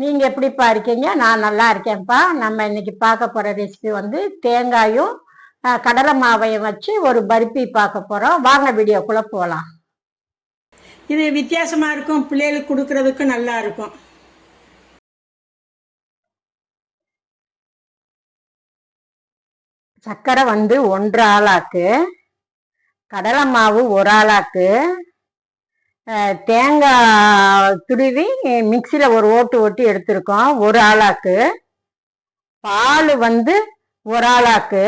நீங்க எப்படிப்பா இருக்கீங்க? நான் நல்லா இருக்கேன்ப்பா. நம்ம இன்னைக்கு பார்க்க போற ரெசிபி வந்து தேங்காயும் கடலை மாவையும் வச்சு ஒரு பருப்பி பார்க்க போறோம். வாங்க வீடியோக்குள்ள போகலாம் இது வித்தியாசமா இருக்கும். பிள்ளைகளுக்கு கொடுக்கறதுக்கு நல்லா இருக்கும். சர்க்கரை வந்து ஒன்று ஆளாக்கு கடலை மாவு ஒரு ஆளாக்கு தேங்காய் துருவி மிக்சியில் ஒரு ஓட்டு ஓட்டி எடுத்திருக்கோம் ஒரு ஆளாக்கு. பால் வந்து ஒரு ஆளாக்கு.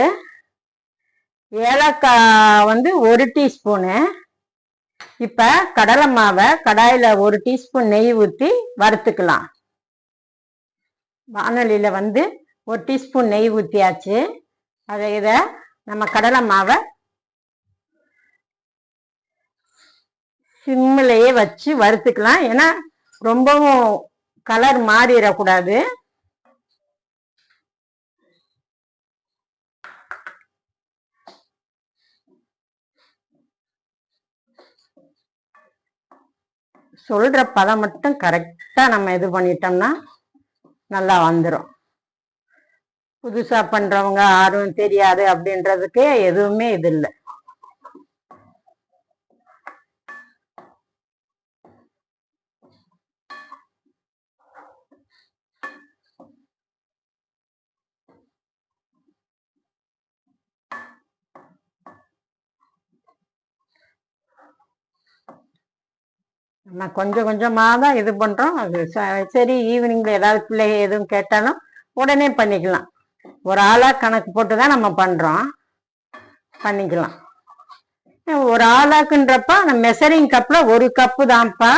ஏலக்காய் வந்து ஒரு டீஸ்பூனு. இப்போ கடலை மாவை கடாயில் ஒரு டீஸ்பூன் நெய் ஊற்றி வறுத்துக்கலாம். வானொலியில் வந்து ஒரு டீஸ்பூன் நெய் ஊற்றியாச்சு அதை இதை நம்ம கடலை மாவை சிம்மிலேயே வச்சு வறுத்துக்கலாம். ஏன்னா ரொம்பவும் கலர் மாறிடக்கூடாது. சொல்ற பதம் மட்டும் கரெக்டா நம்ம இது பண்ணிட்டோம்னா நல்லா வந்துடும் புதுசா பண்றவங்க யாரும் தெரியாது அப்படின்றதுக்கே எதுவுமே இது இல்லை. நம்ம கொஞ்சம் கொஞ்சமாக தான் இது பண்ணுறோம் அது ச- சரி ஈவினிங்கில் ஏதாவது பிள்ளைங்க எதுவும் கேட்டாலும் உடனே பண்ணிக்கலாம். ஒரு ஆளாக கணக்கு போட்டு தான் நம்ம பண்ணுறோம் பண்ணிக்கலாம். ஒரு ஆளாக்குன்றப்ப அந்த மெசரிங் கப்பில் ஒரு கப்பு தான்ப்பா.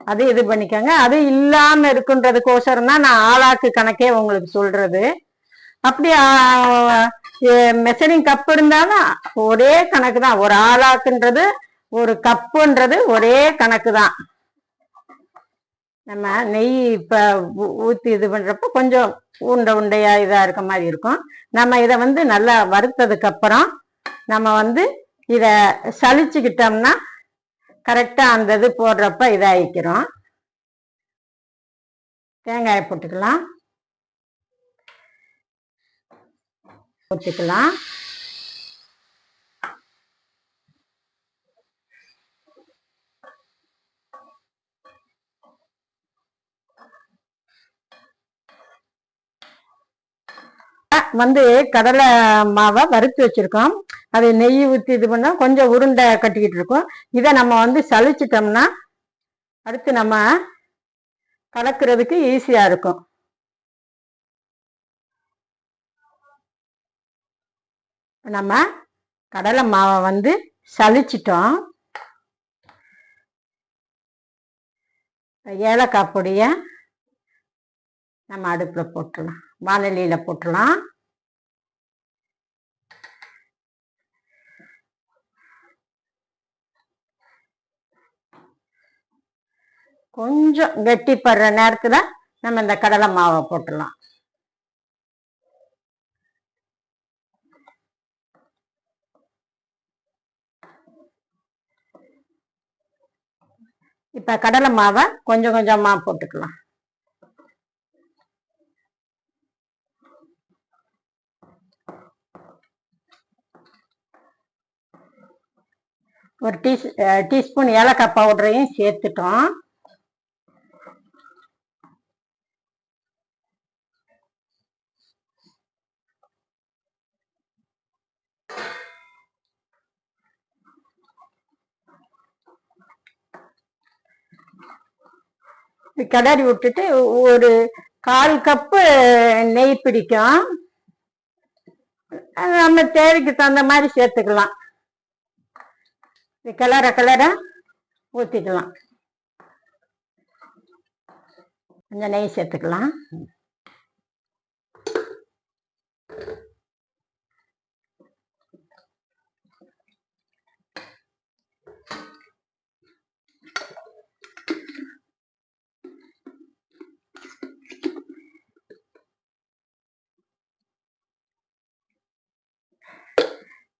அது இது பண்ணிக்கோங்க. அது இல்லாமல் இருக்குன்றதுக்கோசரம் தான் நான் ஆளாக்கு கணக்கே உங்களுக்கு சொல்கிறது அப்படி மெசரிங் கப் இருந்தாலும் ஒரே கணக்கு தான். ஒரு ஆளாக்குன்றது ஒரு கப்புன்றது ஒரே கணக்கு தான் நம்ம நெய் இப்போ ஊ- இது பண்ணுறப்ப கொஞ்சம் உண்டை உண்டையாக இதாக இருக்க மாதிரி இருக்கும். நம்ம இதை வந்து நல்லா வறுத்ததுக்கப்புறம் நம்ம வந்து இதை சலிச்சுக்கிட்டோம்னா கரெக்டாக அந்த இது போடுறப்ப இதாகிக்கிறோம் தேங்காயை போட்டுக்கலாம். போட்டுக்கலாம். வந்து கடலை மாவை வறுத்து வச்சிருக்கோம். அது நெய் ஊற்றி இது பண்ணால் கொஞ்சம் உருண்டை கட்டிக்கிட்டு இருக்கோம். இதை நம்ம வந்து சலிச்சிட்டோம்னா அடுத்து நம்ம கலக்கிறதுக்கு ஈஸியாக இருக்கும். நம்ம கடலை மாவை வந்து சலிச்சிட்டோம் ஏலக்காய் பொடியை நம்ம அடுப்பில் போட்டுடலாம். வானலியில் போட்டுடலாம். கொஞ்சம் கெட்டிப்படுற நேரத்துல நம்ம இந்த கடலை மாவை போட்டுடலாம். இப்ப கடலை மாவை கொஞ்சம் கொஞ்சமா போட்டுக்கலாம். ஒரு டீ டீஸ்பூன் ஏலக்காய் பவுடரையும் சேர்த்துட்டோம் இது கிளறி விட்டுட்டு ஒரு கால் கப்பு நெய் பிடிக்கும். நம்ம தேவைக்கு தகுந்த மாதிரி சேர்த்துக்கலாம். இது கிளற கிளற ஊற்றிக்கலாம் கொஞ்சம் நெய் சேர்த்துக்கலாம்.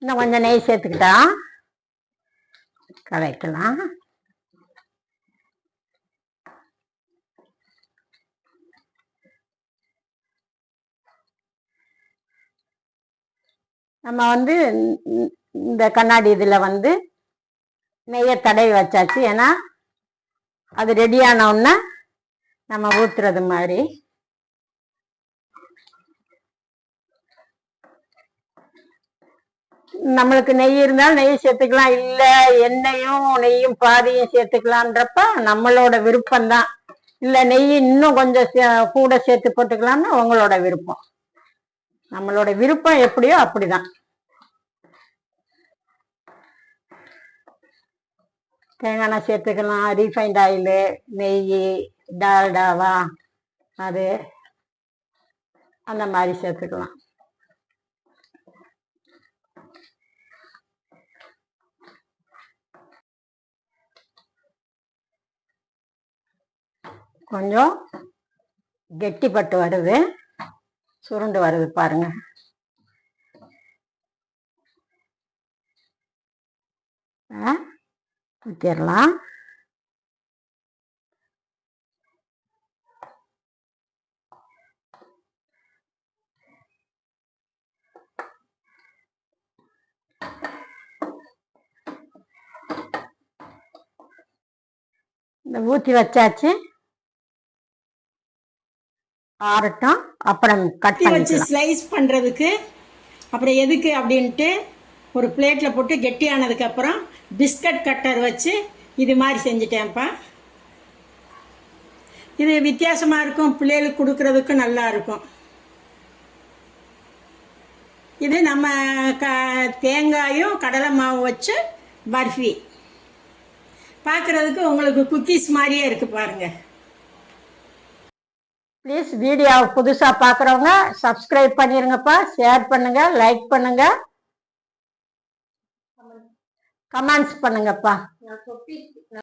இன்னும் கொஞ்சம் நெய் சேர்த்துக்கிட்டா? கலக்கலாம் நம்ம வந்து இந்த கண்ணாடி இதில் வந்து நெய்யை தடவி வச்சாச்சு. ஏன்னா அது ரெடியானவுடனே நம்ம ஊற்றுறது மாதிரி. நம்மளுக்கு நெய் இருந்தாலும் நெய் சேர்த்துக்கலாம். இல்ல எண்ணெயும் நெய்யும் பாதியும் சேர்த்துக்கலாம்ன்றப்ப நம்மளோட விருப்பம்தான். இல்ல நெய் இன்னும் கொஞ்சம் சே- கூட சேர்த்து போட்டுக்கலாம்னா உங்களோட விருப்பம். நம்மளோட விருப்பம் எப்படியோ அப்படிதான். தேங்காய் எண்ணெய் சேர்த்துக்கலாம். ரீஃபைண்ட் ஆயிலு நெய் டால்டாவா அது அந்த மாதிரி சேர்த்துக்கலாம். கொஞ்சம் கெட்டிப்பட்டு வருது. சுருண்டு வருது பாருங்க. ஊற்றிடலாம் இந்த ஊற்றி வச்சாச்சு. ஆறட்டும் அப்புறம் கட் கத்தி வச்சு ஸ்லைஸ் பண்ணுறதுக்கு அப்புறம் எதுக்கு அப்படின்ட்டு ஒரு பிளேட்டில் போட்டு கெட்டியானதுக்கு அப்புறம் பிஸ்கட் கட்டர் வச்சு இது மாதிரி செஞ்சுட்டேன்ப்பா. இது வித்தியாசமாக இருக்கும் பிள்ளைகளுக்கு கொடுக்கறதுக்கும் நல்லா இருக்கும். இது நம்ம க தேங்காயும் கடலை மாவு வச்சு பர்ஃபி. பார்க்குறதுக்கு உங்களுக்கு குக்கீஸ் மாதிரியே இருக்கு பாருங்க. ப்ளீஸ் வீடியோவை புதுசாக பார்க்குறவங்க சப்ஸ்கிரைப் பண்ணிடுங்கப்பா ஷேர் பண்ணுங்கள் லைக் பண்ணுங்கள் கமெண்ட்ஸ் பண்ணுங்கப்பா.